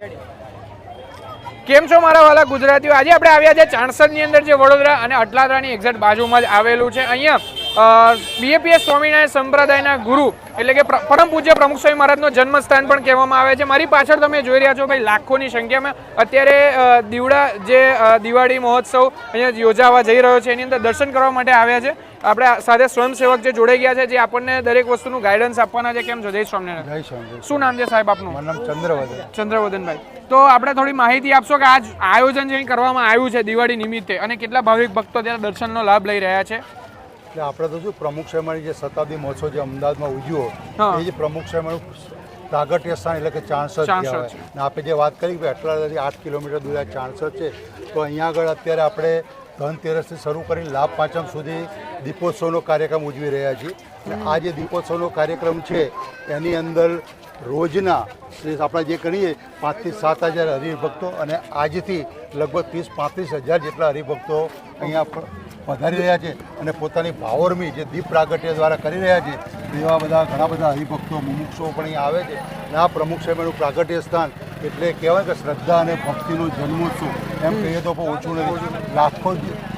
કેમ છો મારા વાલા ગુજરાતીઓ? આજે આપણે આવ્યા છે ચાણસદની અંદર જે વડોદરા અને અટલાદરાની એક્ઝેક્ટ બાજુમાં જ આવેલું છે. અહીંયા બીએપીએસ સ્વામિનારાયણ સંપ્રદાયના ગુરુ એટલે કે પ્ર- પરમ પૂજ્ય પ્રમુખ સ્વામી મહારાજનો જન્મસ્થાન પણ કહેવામાં આવે છે. મારી પાછળ તમે જોઈ રહ્યા છો ભાઈ લાખોની સંખ્યામાં. અત્યારે દીવડા જે દિવાળી મહોત્સવ અહીંયા યોજાવા જઈ રહ્યો છે. એની અંદર દર્શન કરવા માટે આવ્યા છે. આપણે સાથે સ્વયંસેવક જે જોડાઈ ગયા છે જે આપણને દરેક વસ્તુનું ગાઈડન્સ આપવાના છે કેમ છો? જય સ્વામિનારાયણ. શું નામ છે સાહેબ આપનું? મારું નામ ચંદ્રવદન. ચંદ્રવદનભાઈ. તો આપણે થોડી માહિતી આપશો કે આજ આયોજન જે કરવામાં આવ્યું છે દિવાળી નિમિત્તે અને કેટલા ભાવિક ભક્તો ત્યાં દર્શનનો લાભ લઈ રહ્યા છે? એટલે આપણે તો શું પ્રમુખ શેમાની જે શતાબ્દી મહોત્સવ જે અમદાવાદમાં ઉજવ્યો. એ જે પ્રમુખ શેમાનું પ્રાગટ્ય સ્થાન એટલે કે ચાણસદ કહેવાય. આપણે જે વાત કરી કે આટલા આઠ કિલોમીટર દૂર આ ચાણસદ છે તો અહીંયા આગળ અત્યારે આપણે ધનતેરસથી શરૂ કરીને લાભ પાંચમ સુધી દીપોત્સવનો કાર્યક્રમ ઉજવી રહ્યા છીએ. અને આ જે દીપોત્સવનો કાર્યક્રમ છે, એની અંદર રોજના આપણે જે કરીએ, પાંચથી સાત હજાર હરિભક્તો અને આજથી લગભગ ત્રીસ, પાંત્રીસ હજાર જેટલા હરિભક્તો અહીંયા વધારી રહ્યા છે અને પોતાની ભાવરમી જે દીપ પ્રાગટ્ય દ્વારા કરી રહ્યા છે, એવા બધા ઘણા બધા હરિભક્તો, મુમુક્ષો પણ અહીંયા આવે છે. અને આ પ્રમુખ સાહેબનું પ્રાગટ્ય સ્થાન એટલે કહેવાય કે શ્રદ્ધા અને ભક્તિનો જન્મોત્સવ. એમ કહીએ તો પણ ઓછું નથી. લાખો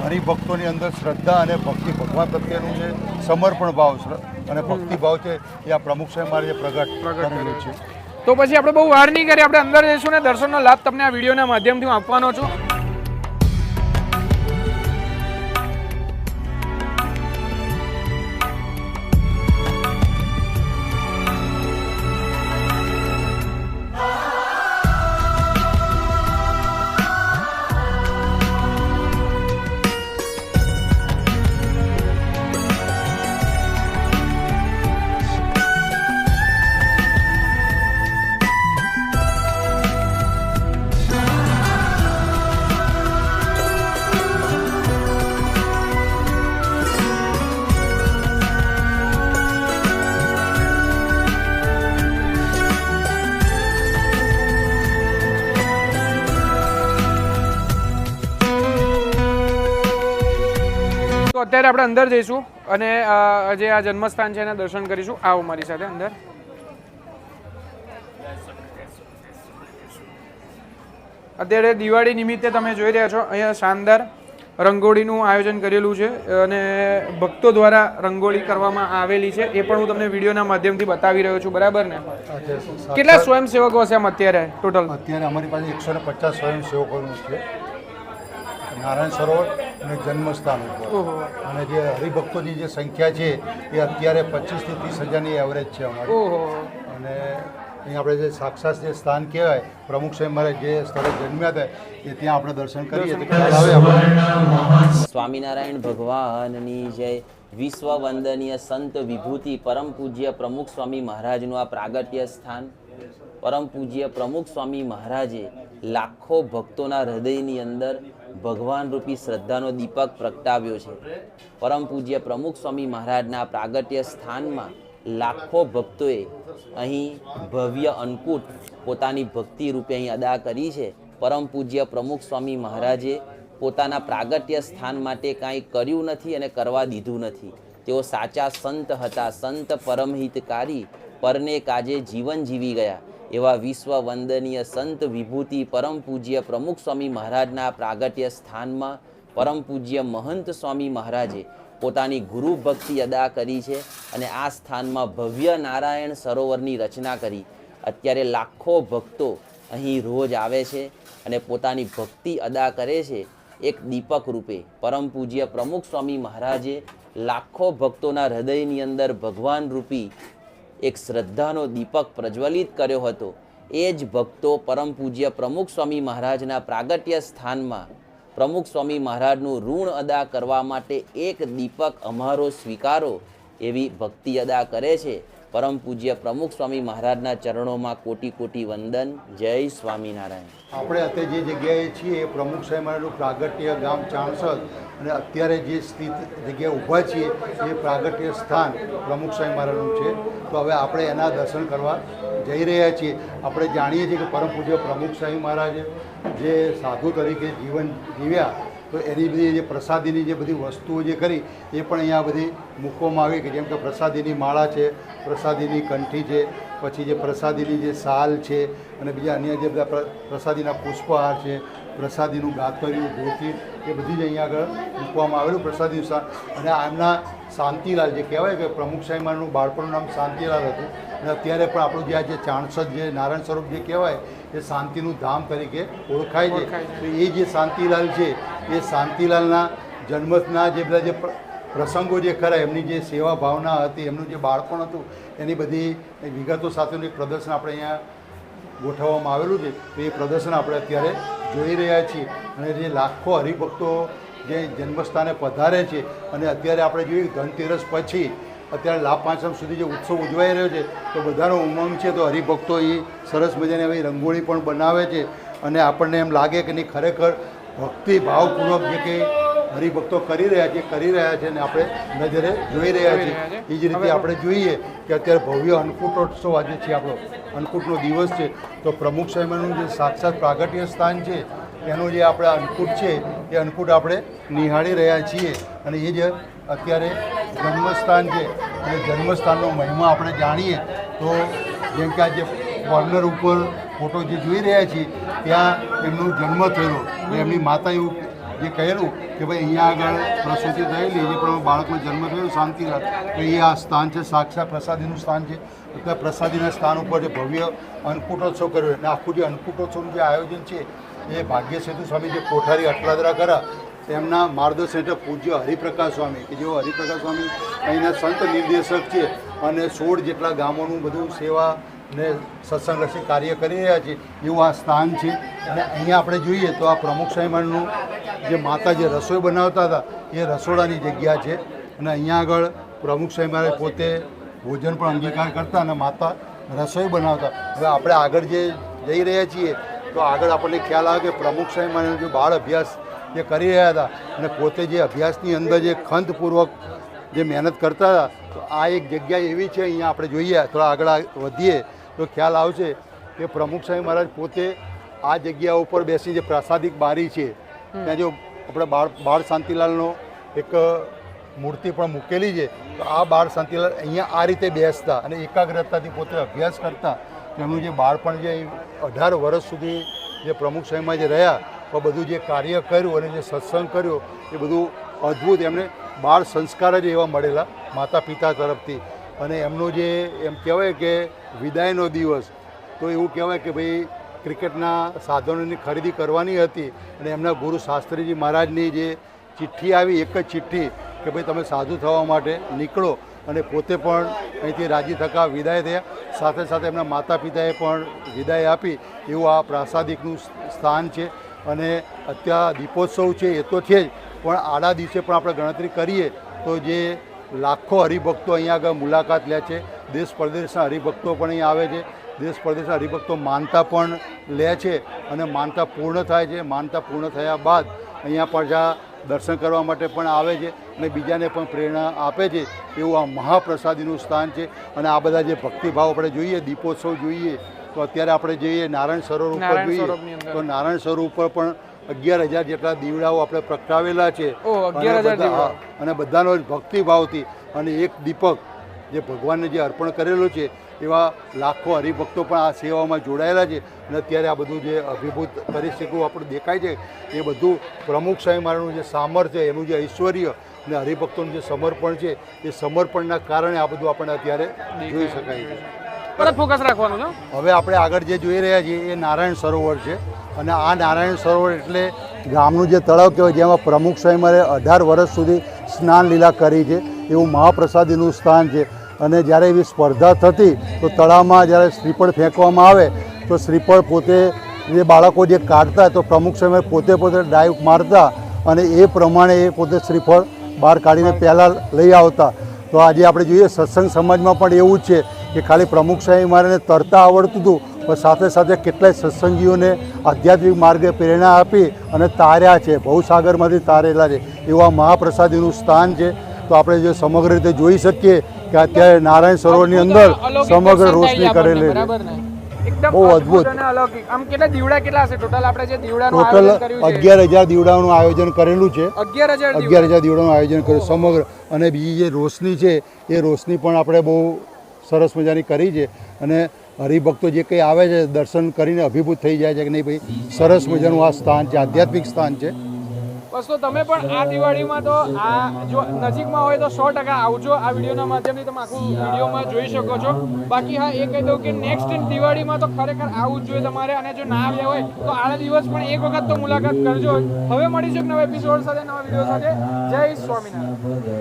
હરિભક્તોની અંદર શ્રદ્ધા અને ભક્તિ ભગવાન પ્રત્યેનું જે સમર્પણ ભાવ અને ભક્તિ ભાવ છે એ આ પ્રમુખ સાહેબ મારે પ્રગટ કરેલું છે. તો પછી આપણે બહુ વાર નહીં કરીએ આપણે અંદર જઈશું ને દર્શનનો લાભ તમને આ વિડીયોના માધ્યમથી હું આપવાનો છું. તો અત્યારે આપણે અંદર જઈશું અને જે આ જન્મસ્થાન છે એના દર્શન કરીશું. આવો મારી સાથે અંદર. અત્યારે દિવાળી નિમિત્તે તમે જોઈ રહ્યા છો અહીંયા શાનદાર રંગોળીનું આયોજન કરેલું છે અને ભક્તો દ્વારા રંગોળી કરવામાં આવેલી છે. એ પણ હું તમને વિડીયોના માધ્યમથી બતાવી રહ્યો છું. બરાબર ને? કેટલા સ્વયંસેવકો હશે આમ અત્યારે ટોટલ અત્યારે અમારી પાસે એકસો ને પચાસ સ્વયંસેવકો છે. નારાયણ સરોવર અને જન્મસ્થાન ઉપર. અને જે હરિભક્તોની જે સંખ્યા છે એ અત્યારે પચીસથી ત્રીસ હજારની એવરેજ છે અમારી. અને અહીં આપણે જે સાક્ષાત જે સ્થાન કહેવાય પ્રમુખ સાહેબ મારે જે સ્થળે જન્મ્યા હતા એ ત્યાં આપણે દર્શન કરીએ તો ખ્યાલ આવે સ્વામિનારાયણ ભગવાનની જય. વિશ્વ વંદનીય સંત વિભૂતિ પરમ પૂજ્ય પ્રમુખ સ્વામી મહારાજનું આ પ્રાગટ્ય સ્થાન. પરમ પૂજ્ય પ્રમુખ સ્વામી મહારાજે લાખો ભક્તોના હૃદયની અંદર ભગવાન રૂપી શ્રદ્ધાનો દીપક પ્રગટાવ્યો છે. પરમ પૂજ્ય પ્રમુખ સ્વામી મહારાજના પ્રાગટ્ય સ્થાનમાં લાખો ભક્તોએ અહીં ભવ્ય અન્નકૂટ પોતાની ભક્તિ રૂપે અહીં અદા કરી છે. પરમ પૂજ્ય પ્રમુખ સ્વામી મહારાજે પોતાના પ્રાગટ્ય સ્થાન માટે કાંઈ કર્યું નથી અને કરવા દીધું નથી. તેઓ સાચા સંત હતા. સંત પરમહિતકારી. પરને કાજે જીવન જીવી ગયા. એવા વિશ્વ વંદનીય સંત વિભૂતિ પરમ પૂજ્ય પ્રમુખ સ્વામી મહારાજના પ્રાગટ્ય સ્થાનમાં પરમ પૂજ્ય મહંત સ્વામી મહારાજે પોતાની ગુરુ ભક્તિ અદા કરી છે અને આ સ્થાનમાં ભવ્ય નારાયણ સરોવરની રચના કરી. અત્યારે લાખો ભક્તો અહીં રોજ આવે છે અને પોતાની ભક્તિ અદા કરે છે એક દીપક રૂપે. પરમ પૂજ્ય પ્રમુખ સ્વામી મહારાજે લાખો ભક્તોના હૃદયની અંદર ભગવાન રૂપી એક શ્રદ્ધાનો દીપક પ્રજ્વલિત કર્યો હતો. એ જ ભક્તો પરમ પૂજ્ય પ્રમુખ સ્વામી મહારાજના પ્રાગટ્ય સ્થાનમાં પ્રમુખ સ્વામી મહારાજનું ઋણ અદા કરવા માટે એક દીપક અમારો સ્વીકારો એવી ભક્તિ અદા કરે છે. પરમ પૂજ્ય પ્રમુખ સ્વામી મહારાજના ચરણોમાં કોટી કોટી વંદન. જય સ્વામિનારાયણ. આપણે અત્યારે જે જગ્યાએ છીએ એ પ્રમુખ સાહેબ મહારાજનું પ્રાગટ્ય ગામ ચાણસદ અને અત્યારે જે સ્થિત જગ્યાએ ઊભા છીએ એ પ્રાગટ્ય સ્થાન પ્રમુખ સાહેબ મહારાજનું છે. તો હવે આપણે એના દર્શન કરવા જઈ રહ્યા છીએ. આપણે જાણીએ છીએ કે પરમ પૂજ્ય પ્રમુખ સાહેબ મહારાજે જે સાધુ તરીકે જીવન જીવ્યા તો એની બધી જે પ્રસાદીની જે બધી વસ્તુઓ જે કરી, એ પણ અહીંયા બધી મૂકવામાં આવી કે જેમ કે પ્રસાદીની માળા છે, પ્રસાદીની કંઠી છે, પછી જે પ્રસાદીની જે સાલ છે અને બીજા અન્ય જે બધા પ્ર- પ્રસાદીના પુષ્પહાર છે પ્રસાદીનું ગાતરિયું ધોતી એ બધી જ અહીંયા આગળ મૂકવામાં આવેલું પ્રસાદી અને આમના શાંતિલાલ જે કહેવાય કે પ્રમુખ સાહેબાનું બાળપણનું નામ શાંતિલાલ હતું. અને અત્યારે પણ આપણું જે આ જે ચાણસદ જે નારાયણ સ્વરૂપ જે કહેવાય એ શાંતિનું ધામ તરીકે ઓળખાય છે. તો એ જે શાંતિલાલ છે એ શાંતિલાલના જન્મના જે બધા જે પ્રસંગો જે ખરા એમની જે સેવા ભાવના હતી એમનું જે બાળપણ હતું એની બધી વિગતો સાથેનું એક પ્રદર્શન આપણે અહીંયા ગોઠવવામાં આવેલું છે. તો એ પ્રદર્શન આપણે અત્યારે જોઈ રહ્યા છીએ અને જે લાખો હરિભક્તો જે જન્મસ્થાને પધારે છે અને અત્યારે આપણે જોઈએ ધનતેરસ પછી અત્યારે લાભ પાંચમ સુધી જે ઉત્સવ ઉજવાઈ રહ્યો છે, તો બધાનો ઉમંગ છે, તો હરિભક્તો એ સરસ મજાની આવી રંગોળી પણ બનાવે છે અને આપણને એમ લાગે કે નહીં, ખરેખર ભક્તિ ભાવપૂર્વક જે કંઈ હરિભક્તો કરી રહ્યા છે કરી રહ્યા છે અને આપણે નજરે જોઈ રહ્યા છીએ. એ જ રીતે આપણે જોઈએ કે અત્યારે ભવ્ય અન્નકૂટોત્સવ આજે છે આપણો. અન્નકૂટનો દિવસ છે. તો પ્રમુખ સાહેબનું જે સાક્ષાત પ્રાગટ્ય સ્થાન છે એનું જે આપણે અન્નકૂટ છે એ અન્નકૂટ આપણે નિહાળી રહ્યા છીએ. અને એ જે અત્યારે જન્મસ્થાન છે. અને જન્મસ્થાનનો મહિમા આપણે જાણીએ તો જેમ કે આજે કોર્નર ઉપર ફોટો જે જોઈ રહ્યા છીએ ત્યાં એમનો જન્મ થયેલો. એમની માતા એવું જે કહેલું કે ભાઈ અહીંયા આગળ પ્રસૂતિ થયેલી એ પ્રમાણે બાળકનો જન્મ થયો, શાંતિ તો એ આ સ્થાન છે, સાક્ષાત પ્રસાદીનું સ્થાન છે. એટલે પ્રસાદીના સ્થાન ઉપર જે ભવ્ય અન્નકૂટોત્સવ કર્યો અને આખું જે અન્નકૂટોત્સવનું જે આયોજન છે, એ ભાગ્ય સેતુ સ્વામી જે કોઠારી અટલાદરા કરા તેમના માર્ગદર્શન હેઠળ પૂજ્ય હરિપ્રકાશ સ્વામી. કે જેઓ હરિપ્રકાશ સ્વામી અહીંના સંત નિર્દેશક છે અને સોળ જેટલા ગામોનું બધું સેવા ને સત્સંગ રસી કાર્ય કરી રહ્યા છીએ, એવું આ સ્થાન છે. અને અહીંયા આપણે જોઈએ તો આ પ્રમુખ સાહેબાનનું જે માતા જે રસોઈ બનાવતા હતા, એ રસોડાની જગ્યા છે. અને અહીંયા આગળ પ્રમુખ સાહેબ પોતે ભોજન પણ અંગીકાર કરતા અને માતા રસોઈ બનાવતા. હવે આપણે આગળ જે જઈ રહ્યા છીએ, તો આગળ આપણને ખ્યાલ આવે કે પ્રમુખ સાહેબાને જે બાળ અભ્યાસ જે કરી રહ્યા હતા અને પોતે જે અભ્યાસની અંદર જે ખંતપૂર્વક જે મહેનત કરતા હતા, તો આ એક જગ્યા એવી છે, અહીંયા આપણે જોઈએ. થોડા આગળ વધીએ. તો ખ્યાલ આવશે કે પ્રમુખ સાહેબ મહારાજ પોતે આ જગ્યા ઉપર બેસી જે પ્રાસાદિક બારી છે, ત્યાં જો આપણે બાળ બાળ શાંતિલાલનો એક મૂર્તિ પણ મૂકેલી છે, તો આ બાળ શાંતિલાલ અહીંયા આ રીતે બેસતા અને એકાગ્રતાથી પોતે અભ્યાસ કરતા, તેમનું જે બાળપણ જે અઢાર વર્ષ સુધી જે પ્રમુખ સાહેબમાં જે રહ્યા, તો બધું જે કાર્ય કર્યું અને જે સત્સંગ કર્યો, એ બધું અદ્ભુત એમને બાળ સંસ્કાર જ એવા મળેલા માતા પિતા તરફથી. અને એમનો જે એમ કહેવાય કે વિદાયનો દિવસ, તો એવું કહેવાય કે ભાઈ ક્રિકેટના સાધનોની ખરીદી કરવાની હતી અને એમના ગુરુ શાસ્ત્રીજી મહારાજની જે ચિઠ્ઠી આવી, એક જ ચિઠ્ઠી કે ભાઈ તમે સાધુ થવા માટે નીકળો અને પોતે પણ અહીંથી રાજી થકા વિદાય થયા. સાથે સાથે એમના માતા પિતાએ પણ વિદાય આપી એવું આ પ્રાસાદિકનું સ્થાન છે અને અત્યારે દીપોત્સવ છે એ તો છે જ, પણ આડા દિવસે પણ આપણે ગણતરી કરીએ તો જે લાખો હરિભક્તો અહીંયા આગળ મુલાકાત લે છે. દેશ પરદેશના હરિભક્તો પણ અહીં આવે છે. દેશ પરદેશના હરિભક્તો માનતા પણ લે છે અને માનતા પૂર્ણ થાય છે. માનતા પૂર્ણ થયા બાદ અહીંયા પ્રજા દર્શન કરવા માટે પણ આવે છે અને બીજાને પણ પ્રેરણા આપે છે. એવું આ મહાપ્રસાદીનું સ્થાન છે. અને આ બધા જે ભક્તિભાવ આપણે જોઈએ દીપોત્સવ જોઈએ તો અત્યારે આપણે જઈએ નારાયણ સરોવર ઉપર જોઈએ તો નારાયણ સરોવર ઉપર પણ અગિયાર હજાર જેટલા દીવડાઓ આપણે પ્રગટાવેલા છે. ઓહ, 11,000 અને બધાનો ભક્તિભાવથી અને એક દીપક જે ભગવાનને જે અર્પણ કરેલું છે એવા લાખો હરિભક્તો પણ આ સેવામાં જોડાયેલા છે. અને અત્યારે આ બધું જે અભિભૂત પરિસ્થિતિઓ આપણે દેખાય છે એ બધું પ્રમુખ સાહેબ મારાનું જે સામર્થ્ય એનું જે ઐશ્વર્ય અને હરિભક્તોનું જે સમર્પણ છે એ સમર્પણના કારણે આ બધું આપણને અત્યારે જોઈ શકાય છે. ફોકસ રાખવાનું છે હવે આપણે આગળ જે જોઈ રહ્યા છીએ એ નારાયણ સરોવર છે. અને આ નારાયણ સરોવર એટલે ગામનું જે તળાવ કહેવાય, જેમાં પ્રમુખ સ્વયંવરે અઢાર વર્ષ સુધી સ્નાન લીલા કરી છે, એવું મહાપ્રસાદીનું સ્થાન છે. અને જ્યારે એવી સ્પર્ધા થતી, તો તળાવમાં જ્યારે શ્રીફળ ફેંકવામાં આવે, તો શ્રીફળ પોતે જે બાળકો જે કાઢતા તો પ્રમુખ સ્વયંવરે પોતે પોતે ડાઈવ મારતા અને એ પ્રમાણે એ પોતે શ્રીફળ બહાર કાઢીને પહેલાં લઈ આવતા. તો આજે આપણે જોઈએ, સત્સંગ સમાજમાં પણ એવું જ છે કે ખાલી પ્રમુખ સાહેબ મારે તરતા આવડતું હતું પણ સાથે સાથે કેટલાય સત્સંગીઓને આધ્યાત્મિક માર્ગે પ્રેરણા આપી અને તાર્યા છે. ભવસાગરમાંથી તારેલા છે. એવા મહાપ્રસાદીનું સ્થાન છે. તો આપણે જે સમગ્ર રીતે જોઈ શકીએ કે અત્યારે નારાયણ સરોવરની અંદર સમગ્ર રોશની કરેલી બહુ અદ્ભુત ટોટલ અગિયાર હજાર દીવડાનું આયોજન કરેલું છે. અગિયાર હજાર દીવડાનું આયોજન કર્યું. સમગ્ર અને બીજી જે રોશની છે એ રોશની પણ આપણે બહુ સરસ મજાની કરી છે. અને હરિભક્તો જે કંઈ આવે છે, દર્શન કરીને અભિભૂત થઈ જાય છે કે નહીં ભાઈ? સરસ મજાનું આ સ્થાન છે, આધ્યાત્મિક સ્થાન છે. બસ તો તમે પણ આ દિવાળીમાં તો આ જો નજીકમાં હોય તો સો ટકા આવજો આ વિડીયોના માધ્યમથી તમે આખું વિડીયોમાં જોઈ શકો છો. બાકી હા, એ કહી દઉં કે નેક્સ્ટ દિવાળીમાં તો ખરેખર આવવું જ જોઈએ તમારે અને જો ના આવ્યા હોય તો આડા દિવસ પણ એક વખત તો મુલાકાત કરજો. હવે મળીશું નવા એપિસોડ સાથે, નવા વીડિયો સાથે. જય સ્વામિનારાયણ.